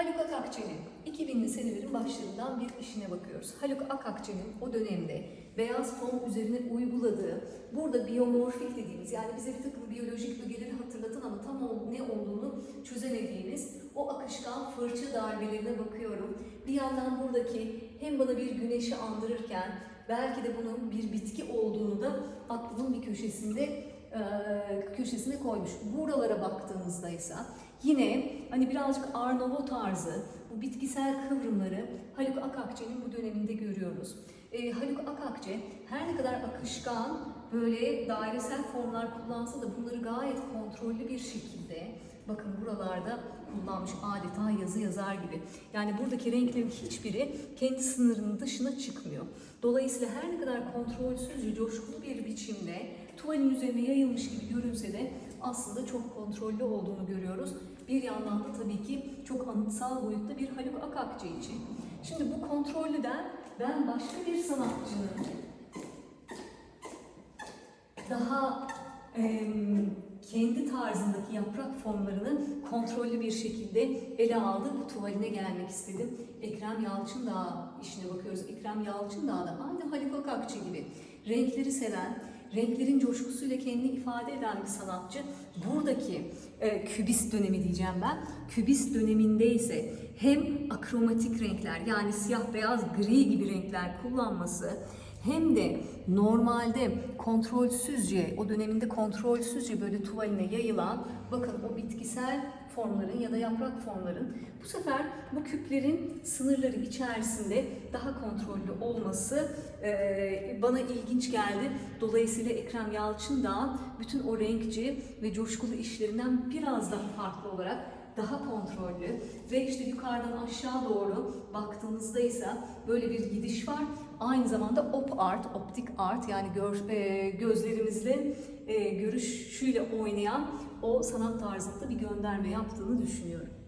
Haluk Akakçı'nın 2000'li senelerin başlarından bir işine bakıyoruz. Haluk Akakçı'nın o dönemde beyaz fon üzerine uyguladığı, burada biyomorfik dediğimiz yani bize bir takım biyolojik ögeleri hatırlatan ama tam ne olduğunu çözemediğimiz o akışkan fırça darbelerine bakıyorum. Bir yandan buradaki hem bana bir güneşi andırırken belki de bunun bir bitki olduğunu da aklımın bir köşesinde köşesine koymuş. Buralara baktığımızda ise yine hani birazcık Arnavut tarzı bu bitkisel kıvrımları Haluk Akakçı'nın bu döneminde görüyoruz. E, Haluk Akakçı her ne kadar akışkan böyle dairesel formlar kullansa da bunları gayet kontrollü bir şekilde bakın buralarda kullanmış adeta yazı yazar gibi. Yani buradaki renklerin hiçbiri kendi sınırının dışına çıkmıyor. Dolayısıyla her ne kadar kontrolsüzce, coşkulu bir biçimde tuvalin üzerine yayılmış gibi görünse de aslında çok kontrollü olduğunu görüyoruz. Bir yandan da tabii ki çok anıtsal boyutta bir Haluk Akakçı için. Şimdi bu kontrollüden ben başka bir sanatçının daha em, kendi tarzındaki yaprak formlarını kontrollü bir şekilde ele aldı. Bu tuvaline gelmek istedim. Ekrem Yalçındağ işine bakıyoruz. Ekrem Yalçındağ da aynı Haluk Akakçı gibi renkleri seven, renklerin coşkusuyla kendini ifade eden bir sanatçı. Buradaki e, kübist dönemi diyeceğim ben. Kübist döneminde ise hem akromatik renkler yani siyah beyaz gri gibi renkler kullanması hem de normalde kontrolsüzce, o döneminde kontrolsüzce böyle tuvaline yayılan, bakın o bitkisel formların ya da yaprak formların bu sefer bu küplerin sınırları içerisinde daha kontrollü olması e, bana ilginç geldi. Dolayısıyla Ekrem Yalçın da bütün o renkçi ve coşkulu işlerinden biraz daha farklı olarak daha kontrollü ve işte yukarıdan aşağı doğru baktığınızda ise böyle bir gidiş var. Aynı zamanda op art, optik art yani gör, e, gözlerimizle e, görüşüyle oynayan o sanat tarzında bir gönderme yaptığını düşünüyorum.